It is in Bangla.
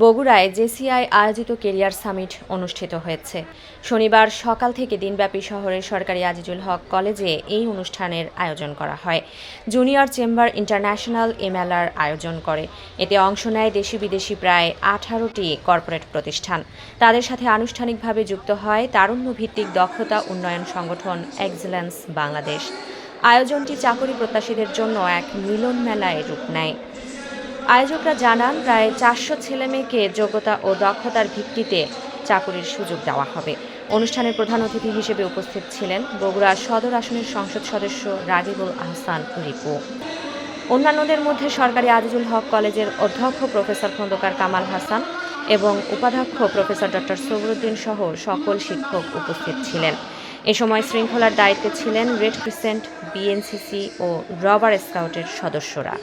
বগুড়ায় জেসিআই আয়োজিত কেরিয়ার সামিট অনুষ্ঠিত হয়েছে। শনিবার সকাল থেকে দিনব্যাপী শহরের সরকারি আজিজুল হক কলেজে এই অনুষ্ঠানের আয়োজন করা হয়। জুনিয়র চেম্বার ইন্টারন্যাশনাল এ মেলার আয়োজন করে। এতে অংশ নেয় দেশি বিদেশি প্রায় আঠারোটি কর্পোরেট প্রতিষ্ঠান। তাদের সাথে আনুষ্ঠানিকভাবে যুক্ত হয় তারুণ্য ভিত্তিক দক্ষতা উন্নয়ন সংগঠন এক্সেলেন্স বাংলাদেশ। আয়োজনটি চাকরি প্রত্যাশীদের জন্য এক মিলন মেলায় রূপ নেয়। আয়োজকরা জানান, প্রায় চারশো ছেলেমেয়েকে যোগ্যতা ও দক্ষতার ভিত্তিতে চাকুরির সুযোগ দেওয়া হবে। অনুষ্ঠানের প্রধান অতিথি হিসেবে উপস্থিত ছিলেন বগুড়া সদর আসনের সংসদ সদস্য রাগিবুল আহসান রিপু। অন্যান্যদের মধ্যে সরকারি আজিজুল হক কলেজের অধ্যক্ষ প্রফেসর খন্দকার কামাল হাসান এবং উপাধ্যক্ষ প্রফেসর ডক্টর সবরুদ্দিন সহ সকল শিক্ষক উপস্থিত ছিলেন। এ সময় শৃঙ্খলার দায়িত্বে ছিলেন রেড ক্রিসেন্ট, বিএনসিসি ও রবার স্কাউটের সদস্যরা।